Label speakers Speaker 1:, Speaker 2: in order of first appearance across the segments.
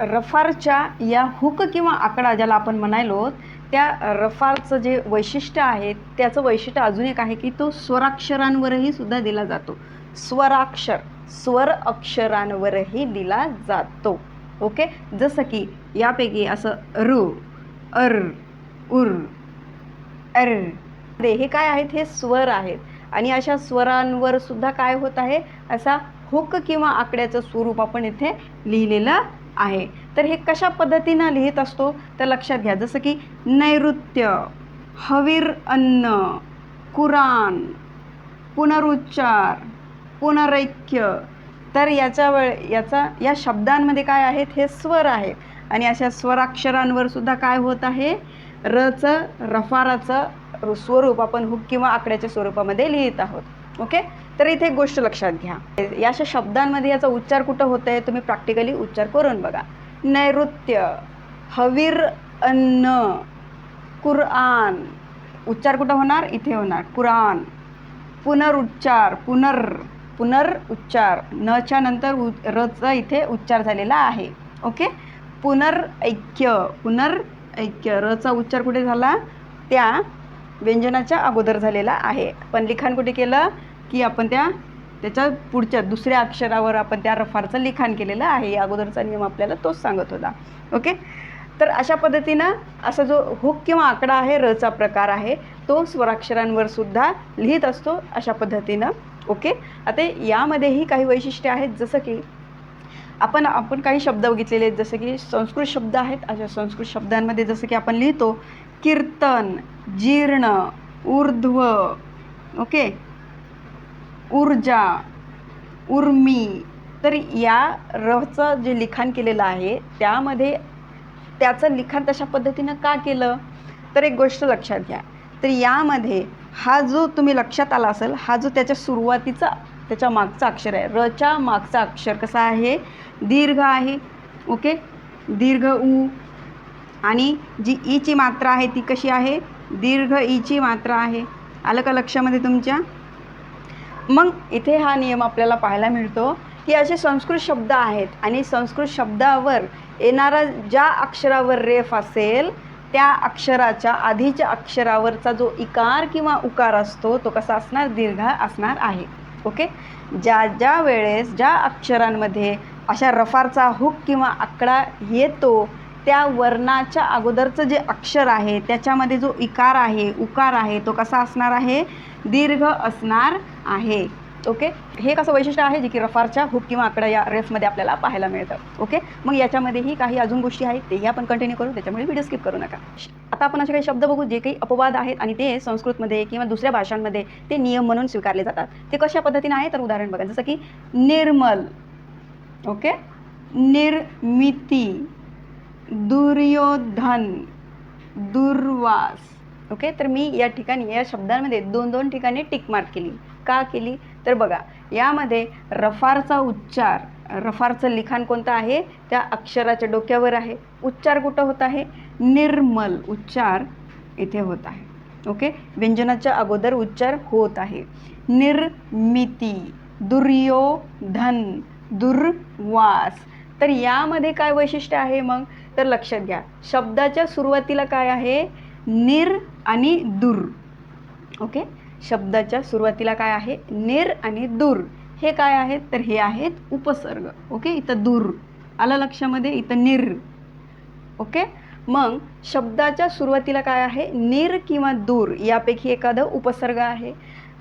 Speaker 1: रफारच्या या हुक किंवा आकडा ज्याला आपण म्हणायलो त्या रफारचं जे वैशिष्ट्य आहे त्याचं वैशिष्ट्य अजून एक आहे की तो स्वराक्षरांवरही सुद्धा दिला जातो. स्वराक्षर स्वर अक्षरांवरही दिला जातो. ओके? जसं की यापैकी असं रु अर उर अर दे हे काय आहेत? हे स्वर आहेत. आणि अशा स्वरांवर सुद्धा काय होत आहे? असा हुक किंवा आकड्याचं स्वरूप आपण इथे लिहिलेलं आहे. तर हे कशा पद्धतीनं लिहित असतो? तर लक्षात घ्या जसं की नैऋत्य हवीर अन्न कुराण पुनरुच्चार पुनरैक्य. तर याच्या वेळ याचा या शब्दांमध्ये काय आहेत? हे स्वर आहेत आणि अशा स्वराक्षरांवर सुद्धा काय होत आहे? रचं रफाराचं स्वरूप आपण हुक किंवा आकड्याच्या स्वरूपामध्ये लिहित आहोत. ओके? तर इथे एक गोष्ट लक्षात घ्या. या अशा शब्दांमध्ये याचा उच्चार कुठं होत आहे तुम्ही प्रॅक्टिकली उच्चार करून बघा. नैऋत्य हवीर अन्न कुरआन उच्चार कुठं होणार? इथे होणार. कुराण पुनरुच्चार पुनर पुनरुच्चार. न नच्या नंतर उ रचा इथे उच्चार झालेला आहे. ओके? पुनरऐक्य पुनरऐक्य. रचा उच्चार कुठे झाला? त्या व्यंजनाच्या अगोदर झालेला आहे. पण लिखाण कुठे केलं? की आपण त्या त्याच्या पुढच्या दुसऱ्या अक्षरावर आपण त्या रफारचं लिखाण केलेलं आहे. अगोदरचा नियम आपल्याला तोच सांगत होता. ओके? तर अशा पद्धतीनं असा जो हुक किंवा आकडा आहे रचा प्रकार आहे तो स्वराक्षरांवर सुद्धा लिहित असतो अशा पद्धतीनं. ओके? आता यामध्येही काही वैशिष्ट्ये आहेत. जसं की आपण आपण काही शब्द बघितलेले आहेत. जसं की संस्कृत शब्द आहेत. अशा संस्कृत शब्दांमध्ये जसं की आपण लिहितो कीर्तन जीर्ण ऊर्ध्व. ओके? ऊर्जा उर्मी तर या रचं जे लिखाण केलेलं आहे त्यामध्ये त्याचं लिखाण तशा पद्धतीनं का केलं? तर एक गोष्ट लक्षात घ्या. तर यामध्ये हा जो तुम्ही लक्षात आला असेल हा जो त्याच्या सुरुवातीचा त्याच्या मागचा अक्षर आहे. रच्या मागचा अक्षर कसा आहे? दीर्घ आहे. ओके? दीर्घ ऊ आणि जी ईची मात्रा आहे ती कशी आहे? दीर्घ ईची मात्रा आहे. आलं का लक्षामध्ये तुमच्या? मग इथे हा नियम आपल्याला पाहायला मिळतो की असे संस्कृत शब्द आहेत आणि संस्कृत शब्दावर येणारा ज्या अक्षरावर रेफ असेल त्या अक्षराच्या आधीच्या अक्षरावरचा जो इकार किंवा उकार असतो तो कसा असणार? दीर्घ असणार आहे. ओके? ज्या ज्या वेळेस ज्या अक्षरांमध्ये अशा रफारचा हुक किंवा आकडा येतो त्या वर्णाच्या अगोदरचं जे अक्षर आहे त्याच्यामध्ये जो इकार आहे उकार आहे तो कसा असणार आहे? दीर्घ असणार आहे. ओके हे कसं वैशिष्ट्य आहे? जे की रफारच्या हुक किंवा आकडा या रेफमध्ये आपल्याला पाहायला मिळतं. ओके मग याच्यामध्येही काही अजून गोष्टी आहेत तेही आपण कंटिन्यू करू. त्याच्यामुळे व्हिडिओ स्किप करू नका. आता आपण असे काही शब्द बघू जे काही अपवाद आहेत आणि ते संस्कृतमध्ये किंवा दुसऱ्या भाषांमध्ये ते नियम म्हणून स्वीकारले जातात. ते कशा पद्धतीने आहे? तर उदाहरण बघा. जसं की निर्मल. ओके निर्मिती. दुर्योधन. दुर्वास. ओके? तर मी या ठिकाणी या शब्दांमध्ये दोन दोन ठिकाणी टिक मार्क केली. का केली? तर बघा यामध्ये रफारचा उच्चार रफारचं लिखाण कोणतं आहे? त्या अक्षराच्या डोक्यावर आहे. उच्चार कुठं होत आहे? निर्मल उच्चार इथे होत आहे. ओके? व्यंजनाच्या अगोदर उच्चार होत आहे. निर्मिती दुर्योधन दुर्वास. तर यामध्ये काय वैशिष्ट्य आहे मग? तर लक्षात घ्या. शब्दाच्या सुरुवातीला काय आहे? निर आणि दूर. ओके? शब्दाच्या सुरुवातीला काय आहे? निर आणि दूर. हे काय आहेत तर हे आहेत उपसर्ग. ओके? इथं दूर. आलं लक्षामध्ये? इथं निर. ओके? मग शब्दाच्या सुरुवातीला काय आहे? निर किंवा दूर. यापैकी एखादं उपसर्ग आहे.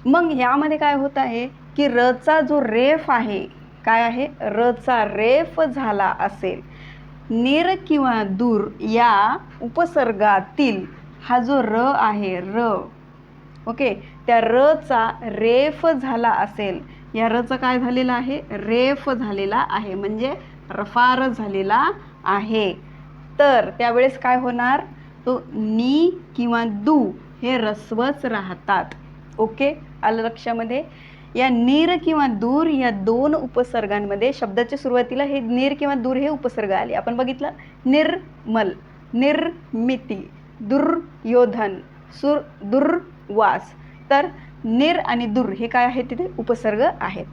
Speaker 1: मग यामध्ये काय होत आहे? की रचा जो रेफ आहे काय आहे? रचा रेफ झाला असेल. निर किंवा दूर या उपसर्गातील हा जो र आहे र. ओके? त्या रचा रेफ झाला असेल. या रचं काय झालेलं आहे? रेफ झालेला आहे. म्हणजे रफार झालेला आहे. तर त्यावेळेस काय होणार? तो नी किंवा दू हे रस्वच राहतात. ओके? आलं लक्षामध्ये? या नीर किंवा दूर या दोन उपसर्गांमध्ये शब्दाच्या सुरुवातीला हे नीर किंवा दूर हे उपसर्ग आले. आपण बघितलं? निर्मल निर्मिती. दुर्योधन सुर दुर्वास. तर निर आणि दूर हे काय आहे तिथे? उपसर्ग आहेत.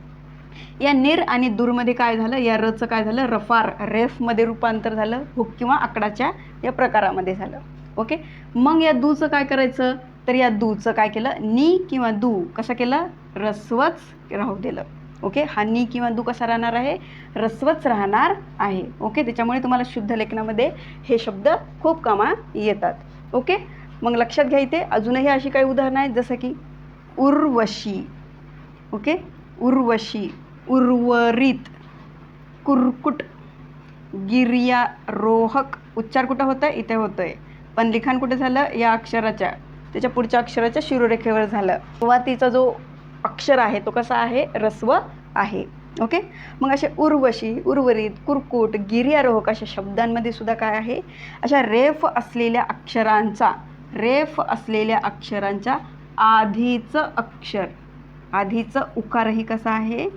Speaker 1: या निर आणि दूरमध्ये काय झालं? या रचं काय झालं? रफार रेफमध्ये रूपांतर झालं हुक किंवा आकडाच्या या प्रकारामध्ये झालं. ओके? मग या दूचं काय करायचं? तर या दूचं काय केलं? नी किंवा दू. कसं केलं? रस्वच राहू दिलं. ओके? हा नी किंवा दू कसा राहणार आहे? रस्वच राहणार आहे. ओके? त्याच्यामुळे तुम्हाला शुद्ध लेखनामध्ये हे शब्द खूप कामा येतात. ओके? मग लक्षात घ्या इथे. अजूनही अशी काही उदाहरणं आहेत जसं की उर्वशी. ओके? उर्वशी उर्वरित कुरकुट गिर्यारोहक. उच्चार कुठं होतं इथे होतं आहे पण लिखाण कुठे झालं? या अक्षराच्या. त्याच्या पुढच्या अक्षराच्या शिरोरेखेवर झालं. सुरुवातीचा जो अक्षर आहे तो कसा आहे? रस्व आहे. ओके? मग असे उर्वशी उर्वरित कुरकुट गिर्यारोहक अशा शब्दांमध्ये सुद्धा काय आहे? अशा रेफ असलेल्या अक्षरांचा रेफ असलेल्या अक्षरांच्या आधीचं अक्षर आधीचं उकारही कसं आहे?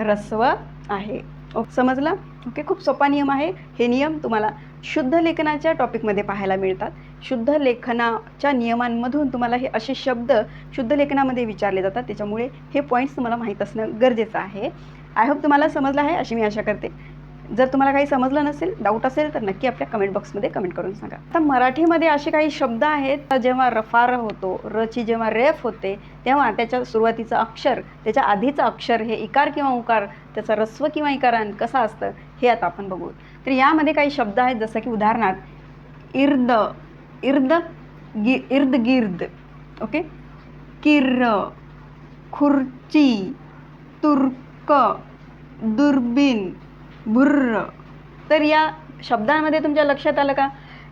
Speaker 1: रस्व आहे. ओ समजलं? ओके खूप सोपा नियम आहे. हे नियम तुम्हाला शुद्ध लेखनाच्या टॉपिकमध्ये पाहायला मिळतात. शुद्ध लेखनाच्या नियमांमधून तुम्हाला हे असे शब्द शुद्ध लेखनामध्ये विचारले जातात. त्याच्यामुळे हे पॉईंट्स तुम्हाला माहीत असणं गरजेचं आहे. आय होप तुम्हाला समजलं आहे अशी मी आशा करते. जर तुम्हाला काही समजलं नसेल डाऊट असेल तर नक्की आपल्या कमेंट बॉक्समध्ये कमेंट करून सांगा. आता मराठीमध्ये असे काही शब्द आहेत जेव्हा रफार होतो रची जेव्हा रेफ होते तेव्हा त्याच्या सुरुवातीचं अक्षर त्याच्या आधीचं अक्षर हे इकार किंवा उकार त्याचा रस्व किंवा इकारान कसा असतं हे आता आपण बघू. तर यामध्ये काही शब्द आहेत जसं की उदाहरणार्थ इर्द इर्द गि इर्द गिर्द ओके किर्र खुर्ची तुर्क दुर्बीन भुर्र तर या शब्दांमध्ये तुमच्या लक्षात आलं का?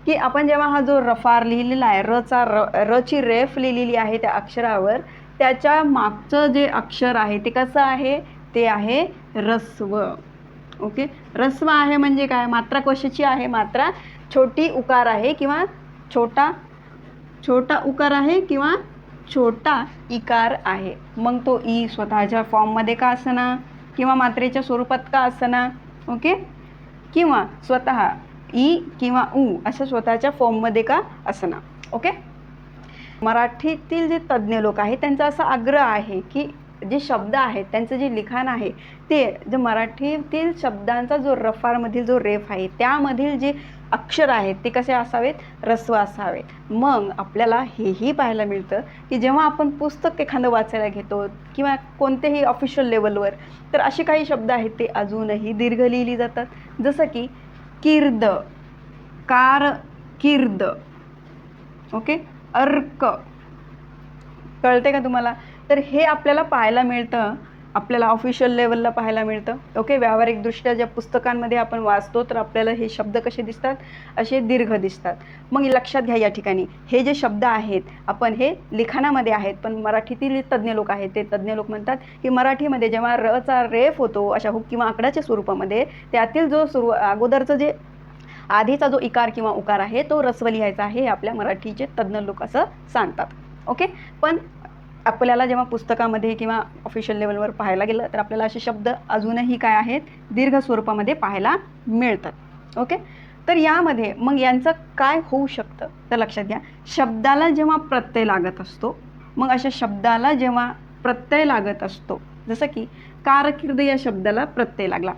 Speaker 1: की आपण जेव्हा हा जो रफार लिहिलेला आहे रचा र रची रेफ लिहिलेली आहे त्या अक्षरावर त्याच्या मागचं जे अक्षर आहे ते कसं आहे? ते आहे रस्व. ओके रस्व आहे म्हणजे काय? मात्रा कशाची आहे मात्रा. छोटी उकार आहे किंवा छोटा छोटा उकार आहे किंवा छोटा इकार आहे? मग तो ई स्वतःच्या फॉर्ममध्ये का असना? किंवा मात्रेच्या स्वरूपात का असना? ओके? किंवा स्वतः ई किंवा ऊ असं स्वतःच्या फॉर्ममध्ये का असना? ओके? मराठीतील जे तज्ज्ञ लोक आहेत त्यांचा असा आग्रह आहे की जे शब्द आहेत त्यांचं जे लिखाण आहे ते जे मराठीतील शब्दांचा जो रफारमधील जो रेफ आहे त्यामधील जे अक्षर आहेत ते कसे असावेत? रस्व असावेत मग आपल्याला हेही पाहायला मिळतं की जेव्हा आपण पुस्तक एखादं वाचायला घेतो किंवा कोणतेही ऑफिशियल लेवलवर तर असे काही शब्द आहेत ते अजूनही दीर्घ लिहिली जातात. जसं की किर्द कार किर्द. ओके? अर्क. कळते का तुम्हाला? तर हे आपल्याला पाहायला मिळतं आपल्याला ऑफिशियल लेवलला पाहायला मिळतं. ओके व्यावहारिकदृष्ट्या ज्या पुस्तकांमध्ये आपण वाचतो तर आपल्याला हे शब्द कसे दिसतात? असे दीर्घ दिसतात. मग लक्षात घ्या या ठिकाणी. हे जे शब्द आहेत आपण हे लिखाणामध्ये आहेत पण मराठीतील तज्ज्ञ लोक आहेत. ते तज्ज्ञ लोक म्हणतात की मराठीमध्ये जेव्हा रचा रेफ होतो अशा हुक किंवा आकडाच्या स्वरूपामध्ये त्यातील जो सुरू अगोदरचं जे आधीचा जो इकार किंवा उकार आहे तो रस्व लिहायचा आहे हे आपल्या मराठीचे तज्ज्ञ लोक असं सांगतात. ओके पण आपल्याला जेव्हा पुस्तकामध्ये किंवा ऑफिशियल लेवलवर पाहायला गेलं तर आपल्याला असे शब्द अजूनही काय आहेत? दीर्घ स्वरूपामध्ये पाहायला मिळतात. ओके तर यामध्ये मग यांचं काय होऊ शकतं? तर लक्षात घ्या. शब्दाला जेव्हा प्रत्यय लागत असतो मग अशा शब्दाला जेव्हा प्रत्यय लागत असतो जसं की कारकिर्द या शब्दाला प्रत्यय लागला.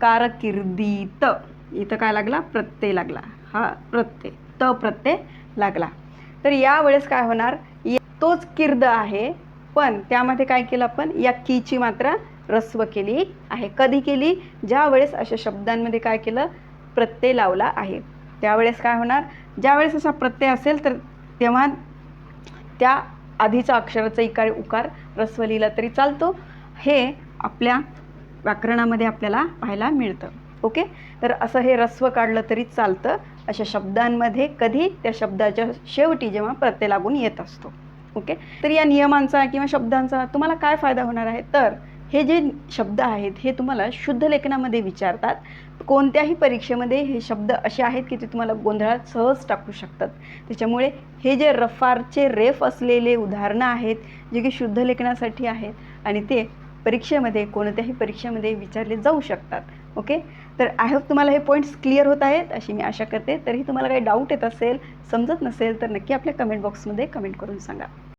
Speaker 1: कारकिर्दीत इथं काय लागला? प्रत्यय लागला. हा प्रत्यय त प्रत्यय लागला. तर यावेळेस काय होणार? तोच किर्द आहे. पण त्यामध्ये काय केलं आपण? या कीची मात्रा रस्व केली आहे. कधी केली? ज्या वेळेस अशा शब्दांमध्ये काय केलं? प्रत्यय लावला आहे. त्यावेळेस काय होणार? ज्यावेळेस असा प्रत्यय असेल तर तेव्हा त्या आधीचा अक्षराचा इकार उकार रस्व लिहिला तरी चालतो. हे आपल्या व्याकरणामध्ये आपल्याला पाहायला मिळतं. ओके? तर असं हे रस्व काढलं तरी चालतं. अशा शब्दांमध्ये कधी? त्या शब्दाच्या शेवटी जेव्हा प्रत्यय लागून येत असतो. ओके? तर या नियमांचा किंवा शब्दांचा तुम्हाला काय फायदा होणार आहे? तर हे जे शब्द आहेत हे तुम्हाला शुद्ध लेखनामध्ये विचारतात. कोणत्याही परीक्षेमध्ये हे शब्द असे आहेत की ते तुम्हाला गोंधळात सहज टाकू शकतात. त्याच्यामुळे हे जे रफारचे रेफ असलेले उदाहरणं आहेत जे की शुद्ध लेखनासाठी आहेत आणि ते परीक्षेमध्ये कोणत्याही परीक्षेमध्ये विचारले जाऊ शकतात. ओके? तर आय होप तुम्हाला हे पॉईंट्स क्लिअर होत आहेत अशी मी आशा करते. तरीही तुम्हाला काही डाऊट येत असेल समजत नसेल तर नक्की आपल्या कमेंट बॉक्समध्ये कमेंट करून सांगा.